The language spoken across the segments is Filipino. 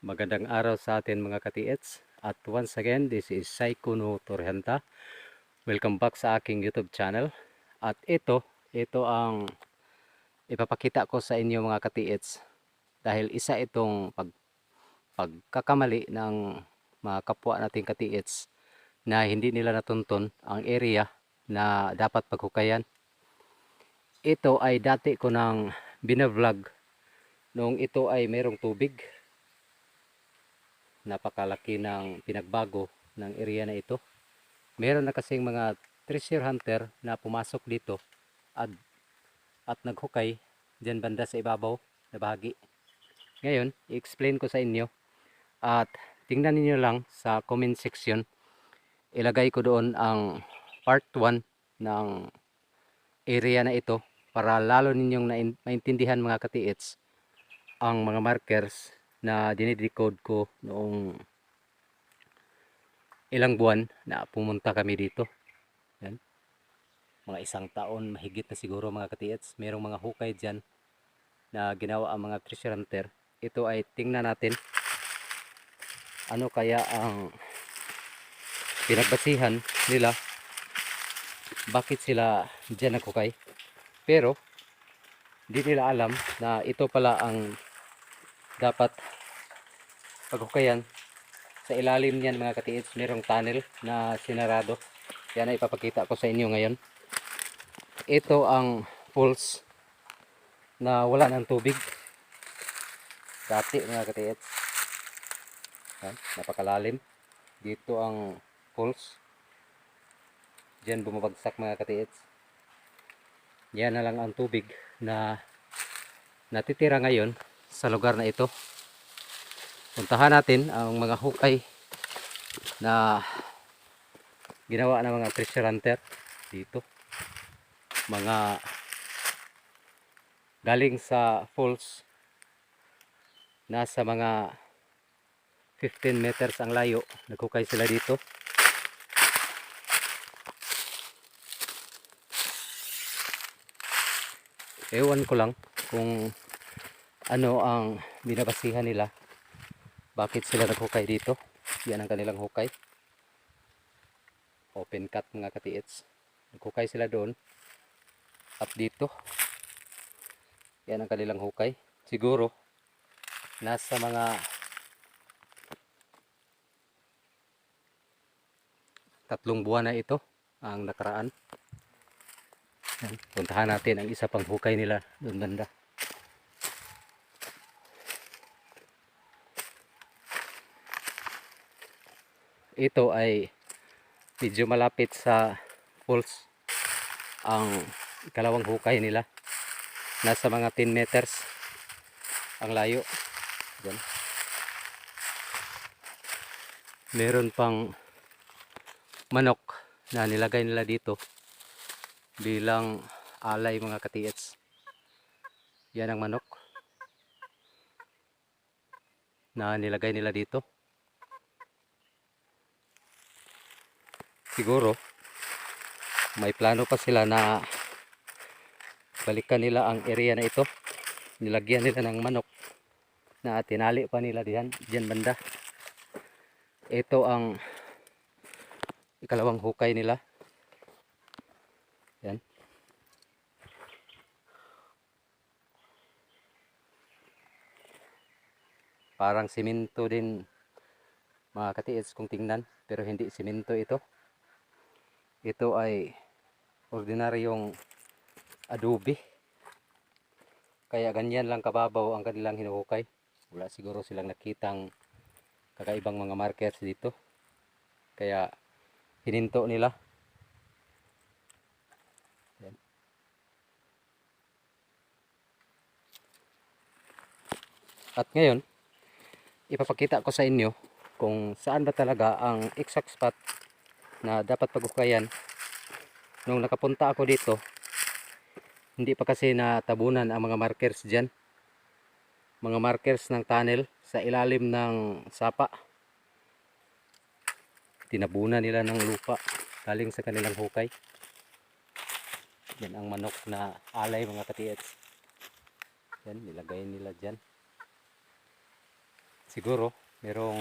Magandang araw sa atin mga katiets. At once again, this is Saikuno Torhenta. Welcome back sa aking YouTube channel. At ito, ito ang ipapakita ko sa inyo mga katiets. Dahil isa itong pag, pagkakamali ng mga kapwa nating katiets na hindi nila natuntun ang area na dapat paghukayan. Ito ay dati ko nang binavlog noong ito ay mayroong tubig napakalaki ng pinagbago ng area na ito. Meron na kasing mga treasure hunter na pumasok dito at, at naghukay dyan banda sa ibabaw na bahagi. Ngayon, i-explain ko sa inyo at tingnan niyo lang sa comment section. Ilagay ko doon ang part 1 ng area na ito para lalo ninyong maintindihan mga katiits ang mga markers na dinidecode ko noong ilang buwan na pumunta kami dito. Yan. Mga isang taon, mahigit na siguro mga katiets. Merong mga hukay dyan na ginawa ang mga treasure hunter. Ito ay tingnan natin ano kaya ang pinagbasihan nila bakit sila dyan naghukay. Pero, di nila alam na ito pala ang dapat paghukayan sa ilalim niyan mga katiits merong tunnel na sinarado. Yan ay ipapakita ko sa inyo ngayon. Ito ang pools na wala ng tubig. Dati mga katiits yan, napakalalim. Dito ang pools. Diyan bumabagsak mga katiits yan na lang ang tubig na natitira ngayon sa lugar na ito. Puntahan natin ang mga hukay na ginawa ng mga treasure hunter dito. Mga galing sa falls nasa mga 15 meters ang layo. Naghukay sila dito. Ewan ko lang kung ano ang binabasihan nila bakit sila naghukay dito? Yan ang kanilang hukay. Open cut mga katiits. Naghukay sila doon. At dito. Yan ang kanilang hukay. Siguro nasa mga tatlong buwan na ito ang nakaraan. Puntahan natin ang isa pang hukay nila doon banda ito ay medyo malapit sa falls ang ikalawang hukay nila. Nasa mga 10 meters ang layo. Yan. meron pang manok na nilagay nila dito bilang alay mga katiets yan ang manok na nilagay nila dito siguro may plano pa sila na balikan nila ang area na ito. Nilagyan nila ng manok na tinali pa nila diyan diyan banda. Ito ang ikalawang hukay nila. Yan. Parang simento din mga katiits kung tingnan pero hindi simento ito ito ay ordinaryong adobe. Kaya ganyan lang kababaw ang kanilang hinuhukay. Wala siguro silang nakitang kakaibang mga markers dito. Kaya hininto nila. At ngayon ipapakita ko sa inyo kung saan ba talaga ang exact spot na dapat paghukayan nung nakapunta ako dito hindi pa kasi natabunan ang mga markers dyan. Mga markers ng tunnel sa ilalim ng sapa. Tinabunan nila ng lupa galing sa kanilang hukay. Yan ang manok na alay mga katiets. Yan nilagay nila dyan. Siguro merong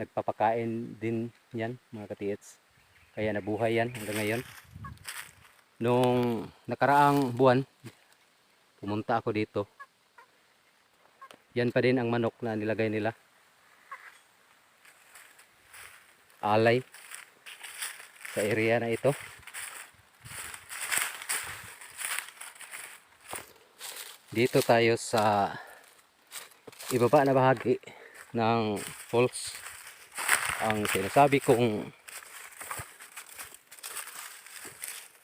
nagpapakain din yan mga katiits kaya nabuhay yan hanggang ngayon. Nung nakaraang buwan pumunta ako dito. Yan pa din ang manok na nilagay nila. Alay sa area na ito. Dito tayo sa ibaba na bahagi ng falls ang sinasabi kong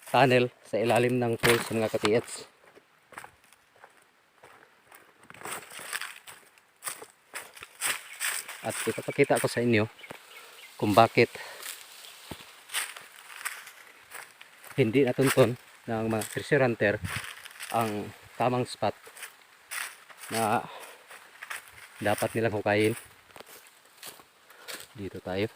tunnel sa ilalim ng falls mga katiets at ipapakita ko sa inyo kung bakit hindi natunton ng mga treasure hunter ang tamang spot na dapat nilang hukayin dito tayo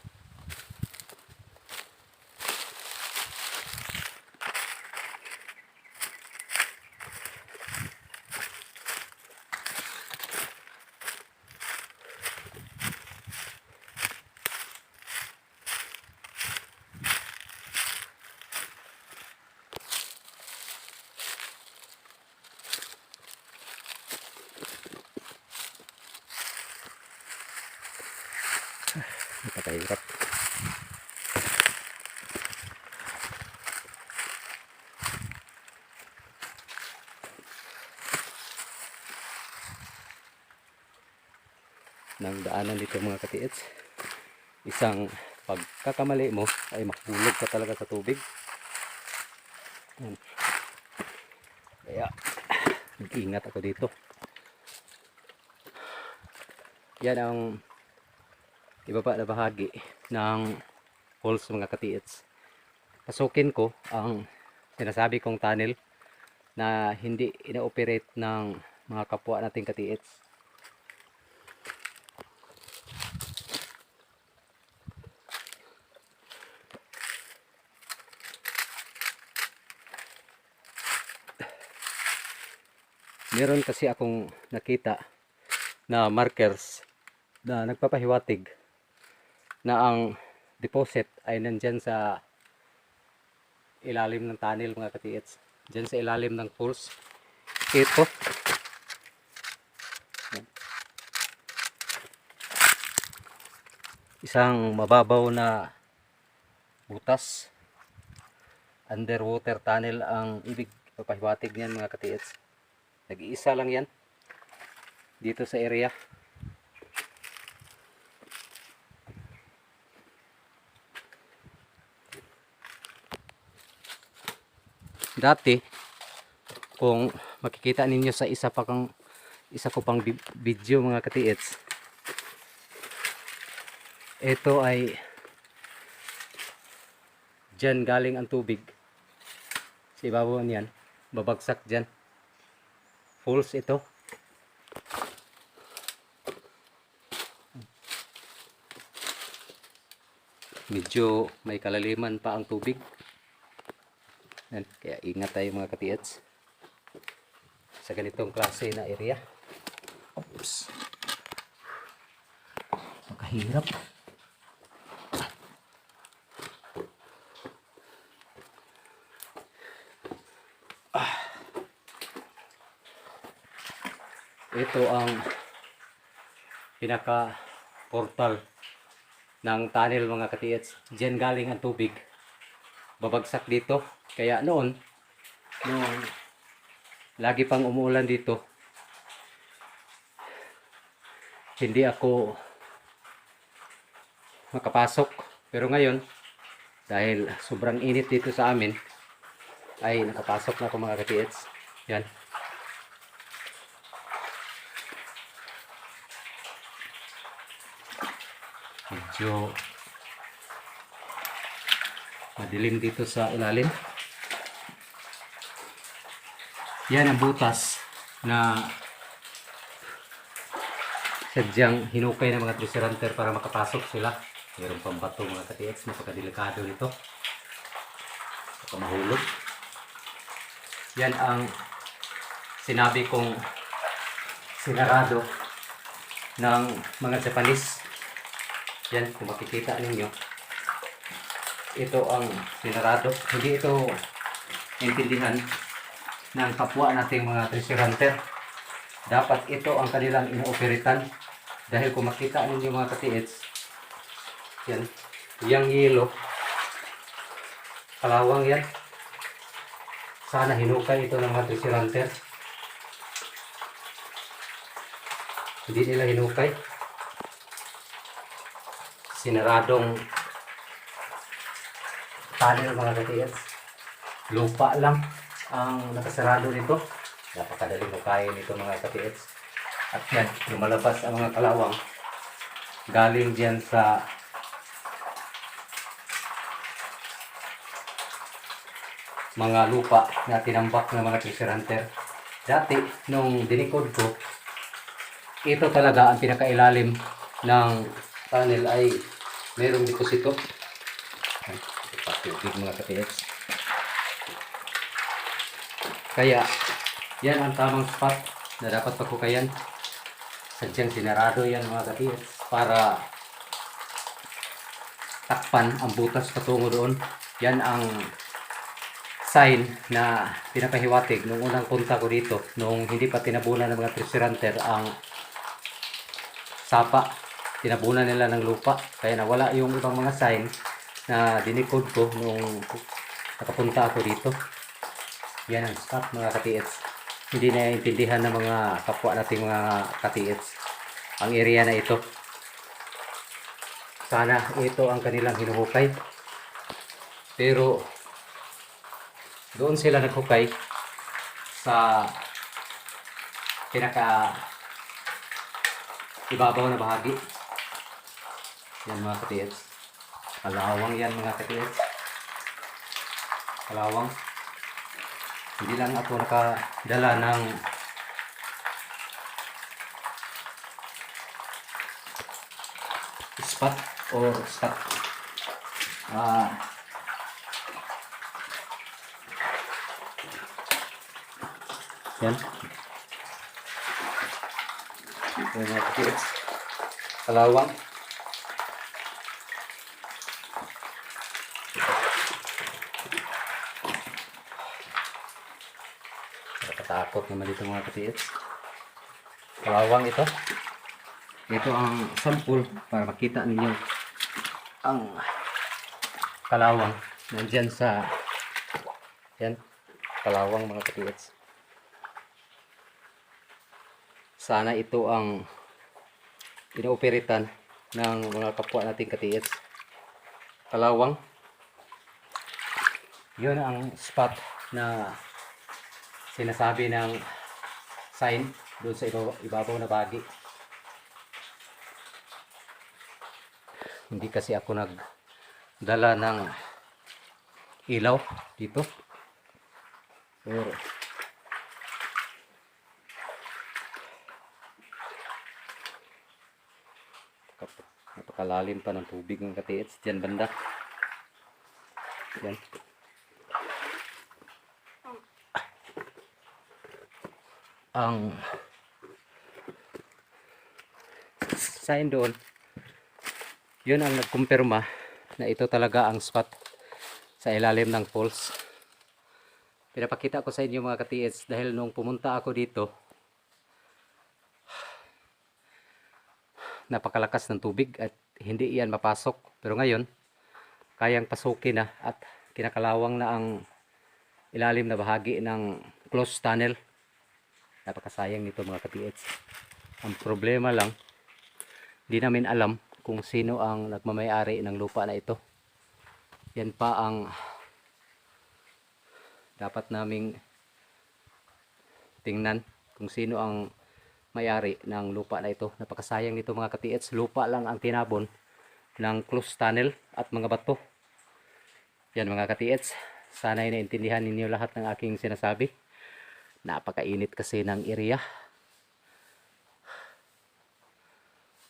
napakahirap ng daanan dito mga katiits. Isang pagkakamali mo ay mahulog ka talaga sa tubig. Kaya mag-ingat ako dito. Yan ang ibaba na bahagi ng holes mga katiits. Pasukin ko ang sinasabi kong tunnel na hindi ina-operate ng mga kapwa nating katiits. Meron kasi akong nakita na markers na nagpapahiwatig na ang deposit ay nandyan sa ilalim ng tunnel mga katiits. Dyan sa ilalim ng pools. Ito. Isang mababaw na butas. Underwater tunnel ang ibig papahiwatig niyan mga katiits. Nag-iisa lang yan dito sa area dati kung makikita ninyo sa isa pa kang isa ko pang video mga katiits ito ay dyan galing ang tubig. Sa ibabaw niyan babagsak dyan. Falls ito. Medyo may kalaliman pa ang tubig yan, kaya ingat tayo mga katiets sa ganitong klase na area. Oops. Makahirap ito ang pinaka portal ng tunnel mga katiets dyan galing ang tubig babagsak dito. Kaya noon noon lagi pang umuulan dito. Hindi ako makapasok. Pero ngayon dahil sobrang init dito sa amin ay nakapasok na ako mga katiets yan. Medyo madilim dito sa ilalim yan ang butas na sadyang hinukay ng mga treasure hunter para makapasok sila mayroon pang bato mga katiets napakadelikado nito baka mahulog yan ang sinabi kong sinarado ng mga Japanese. Yan, kung makikita ninyo. Ito ang sinarado. Hindi ito intindihan ng kapwa nating mga treasure. Dapat ito ang kanilang inooperitan. Dahil kung makita ninyo mga katiits, yan, yung yelo, kalawang yan. Sana hinukay ito ng mga treasure hunter. Hindi nila hinukay. Sinaradong tunnel mga katiits. Lupa lang ang nakasarado nito. Napakadaling hukayin nito mga katiits. At yan, lumalabas ang mga kalawang galing diyan sa mga lupa na tinambak ng mga treasure hunter. Dati, nung dinikod ko, ito talaga ang pinakailalim ng tunnel ay mayroong deposito. Ay, Patubig mga katiits. Kaya, yan ang tamang spot na dapat pagkukayan. Sadyang sinarado yan mga katiits para takpan ang butas patungo doon. Yan ang sign na pinapahiwatig nung unang punta ko dito nung hindi pa tinabunan ng mga treasure hunter ang sapa tinabunan nila ng lupa kaya nawala yung ibang mga sign na dinikod ko nung nakapunta ako dito yan ang spot mga katiits hindi na intindihan ng mga kapwa nating mga katiits ang area na ito. Sana ito ang kanilang hinuhukay. Pero doon sila naghukay sa pinaka ibabaw na bahagi. Yan mga katiyets. Kalawang yan mga katiyets. Kalawang. Hindi lang ako nakadala ng spot or spot. Ah, Yan. Yan mga kapits. Kalawang. Nakatakot naman dito mga kapits. Kalawang ito. Ito ang sample para makita ninyo ang kalawang nandyan sa yan kalawang mga kapits. sana ito ang inooperitan ng mga kapwa nating katiits kalawang yun ang spot na sinasabi ng sign doon sa ibabaw, na bagi hindi kasi ako nagdala ng ilaw dito pero Napakalalim pa ng tubig ng katiits. Diyan banda. Yan. Ang sign doon, yun ang nagkumpirma na ito talaga ang spot sa ilalim ng falls. Pinapakita ko sa inyo mga katiits dahil nung pumunta ako dito, napakalakas ng tubig at hindi iyan mapasok. Pero ngayon, kayang pasukin na at kinakalawang na ang ilalim na bahagi ng closed tunnel. Napakasayang nito mga katiits. Ang problema lang, di namin alam kung sino ang nagmamayari ng lupa na ito. Yan pa ang dapat naming tingnan kung sino ang may-ari ng lupa na ito. Napakasayang nito mga katiits. Lupa lang ang tinabon ng closed tunnel at mga bato. Yan mga katiits. Sana ay naintindihan ninyo lahat ng aking sinasabi. Napakainit kasi ng area.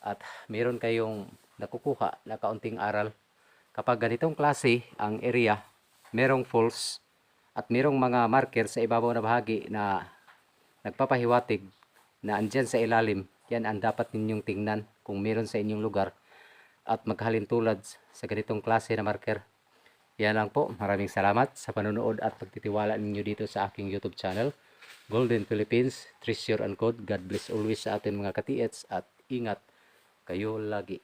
At meron kayong nakukuha na kaunting aral. Kapag ganitong klase ang area, merong falls at merong mga marker sa ibabaw na bahagi na nagpapahiwatig na andyan sa ilalim, yan ang dapat ninyong tingnan kung meron sa inyong lugar at maghalin tulad sa ganitong klase na marker. Yan lang po. Maraming salamat sa panonood at pagtitiwala ninyo dito sa aking YouTube channel. Golden Philippines, Treasure and Code. God bless always sa ating mga katiets at ingat kayo lagi.